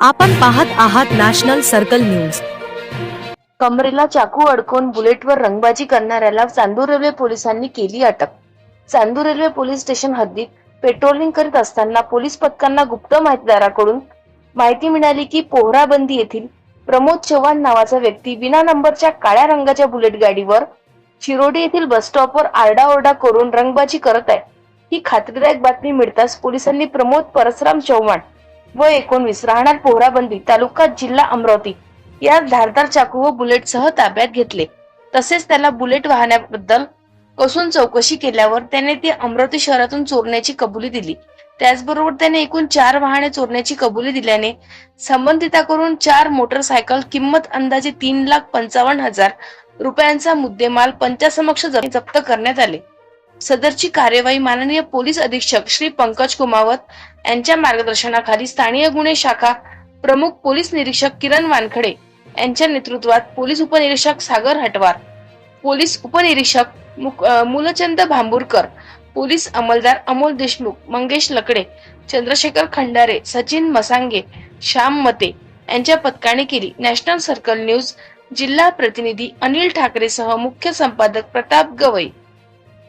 आपण पाहत आहात नॅशनल सर्कल न्यूज. कमरेला चाकू अडकून बुलेटवर रंगबाजी करणाऱ्याला चांदूर रेल्वे पोलिसांनी केली अटक. चांदूर रेल्वे पोलीस स्टेशन हद्दीत पेट्रोलिंग करीत असताना पोलीस पथकांना गुप्त माहितीदाराकडून माहिती मिळाली की पोहराबंदी येथील प्रमोद चव्हाण नावाचा व्यक्ती विना नंबरच्या काळ्या रंगाच्या बुलेट गाडीवर शिरोडी येथील बस स्टॉपवर आरडाओरडा करून रंगबाजी करत आहे. ही खात्रीदायक बातमी मिळताच पोलिसांनी प्रमोद परसराम चव्हाण व एकोणवीस राहणार पोहराबंदी तालुका जिल्हा अमरावती. या धारदार चाकू व बुलेटसह ताब्यात घेतले. तसेच त्याला बुलेट वाहण्याबद्दल कसून चौकशी केल्यावर त्याने ती अमरावती शहरातून चोरण्याची कबुली दिली. त्याचबरोबर त्याने एकूण चार वाहने चोरण्याची कबुली दिल्याने संबंधिताकडून चार मोटरसायकल किंमत अंदाजे तीन लाख पंचावन्न हजार रुपयांचा मुद्देमाल पंचासमक्ष जप्त करण्यात आले. सदरची कार्यवाही माननीय पोलीस अधीक्षक श्री पंकज कुमावत यांच्या मार्गदर्शनाखाली स्थानीय गुन्हे शाखा प्रमुख पोलीस निरीक्षक किरण वानखडे यांच्या नेतृत्वात पोलीस उपनिरीक्षक सागर हटवार पोलीस उपनिरीक्षक मुक- मूलचंद भांबुरकर पोलीस अंमलदार अमोल देशमुख मंगेश लकडे चंद्रशेखर खंडारे सचिन मसांगे श्याम मते यांच्या पथकाने केली. नॅशनल सर्कल न्यूज जिल्हा प्रतिनिधी अनिल ठाकरेसह मुख्य संपादक प्रताप गवई.